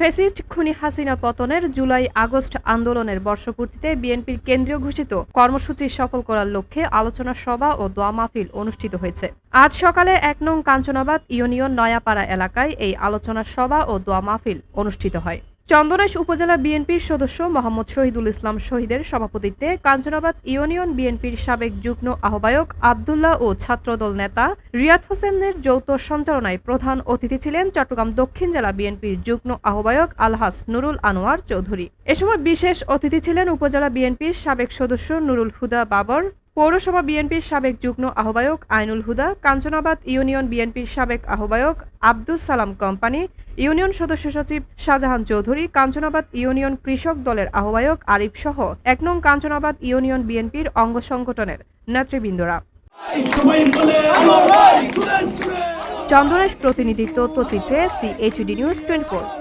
Fascist খুনি হাসিনা পতনের July August আন্দোলনের বর্ষপূর্তিতে বিএনপির কেন্দ্রীয় ঘোষিত কর্মসূচি সফল করার লক্ষ্যে আলোচনা সভা ও দোয়া মাহফিল অনুষ্ঠিত হয়েছে। আজ সকালে এক নং কাঞ্চনাবাদ ইউনিয়ন নয়াপাড়া এলাকায় এই আলোচনা সভা ও দোয়া মাহফিল অনুষ্ঠিত হয়। চন্দনাইশ উপজেলা বিএনপির সদস্য মোহাম্মদ শহীদুল ইসলাম শহীদের সভাপতিত্বে কাঞ্চনাবাদ ইউনিয়ন বিএনপির সাবেক যুগ্ম আহ্বায়ক আবদুল্লাহ ও ছাত্রদল নেতা রিয়াদ হোসেনের যৌথ সঞ্চালনায় প্রধান অতিথি ছিলেন চট্টগ্রাম দক্ষিণ জেলা বিএনপির যুগ্ম আহ্বায়ক আলহাস নুরুল আনোয়ার চৌধুরী। এ সময় বিশেষ অতিথি ছিলেন উপজেলা বিএনপির সাবেক সদস্য নুরুল হুদা বাবর পৌরসভা বিএনপির সাবেক যুগ্ম আহ্বায়ক আইনুল হুদা, কাঞ্চনাবাদ ইউনিয়ন বিএনপির সাবেক আহ্বায়ক আব্দুস সালাম কোম্পানি, ইউনিয়ন সদস্য সচিব শাহজাহান চৌধুরী, কাঞ্চনাবাদ ইউনিয়ন কৃষক দলের আহ্বায়ক আরিফ সহ এক নং কাঞ্চনাবাদ ইউনিয়ন বিএনপির অঙ্গ সংগঠনের নেতৃবৃন্দরা। চন্দনেশ প্রতিনিধিত্ব তথ্যচিত্রে সিএইচডি নিউজ টোয়েন্টি